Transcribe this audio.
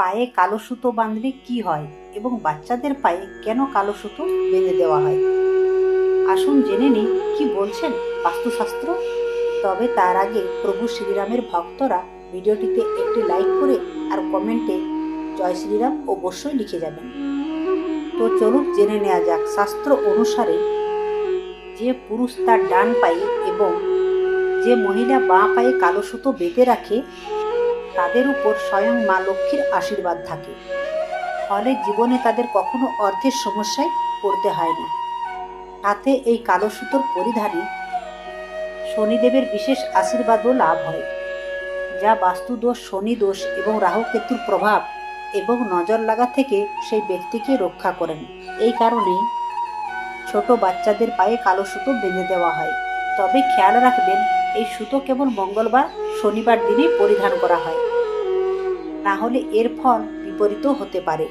পায়ে কালো সুতো বাঁধলে কি হয় এবং বাচ্চাদের পায়ে কেন কালো সুতো বেঁধে দেওয়া হয়? আসুন জেনে নিই, কি বলছেন বাস্তুশাস্ত্র? তবে তার আগে প্রভু শ্রীরামের ভক্তরা ভিডিওটিতে একটি লাইক করে আর কমেন্টে জয় শ্রীরাম অবশ্যই লিখে যাবেন। তো চলুন জেনে নেওয়া যাক, শাস্ত্র অনুসারে যে পুরুষ তার ডান পায়ে এবং যে মহিলা বাঁ পায়ে কালো সুতো বেঁধে রাখে তাদের উপর স্বয়ং মা লক্ষ্মীর আশীর্বাদ থাকে। ফলে জীবনে তাদের কখনো অর্থের সমস্যায় পড়তে হয় না। সাথে এই কালো সুতোর পরিধানে শনিদেবের বিশেষ আশীর্বাদও লাভ হয়, যা বাস্তুদোষ শনি দোষ এবং রাহুকেতুর প্রভাব এবং নজর লাগা থেকে সেই ব্যক্তিকে রক্ষা করেন। এই কারণেই ছোট বাচ্চাদের পায়ে কালো সুতো বেঁধে দেওয়া হয়। তবে খেয়াল রাখবেন, এই সুতো কেবল মঙ্গলবার শনিবার দিনে পরিধান করা হয়। না হলে এর ফল বিপরীত হতে পারে।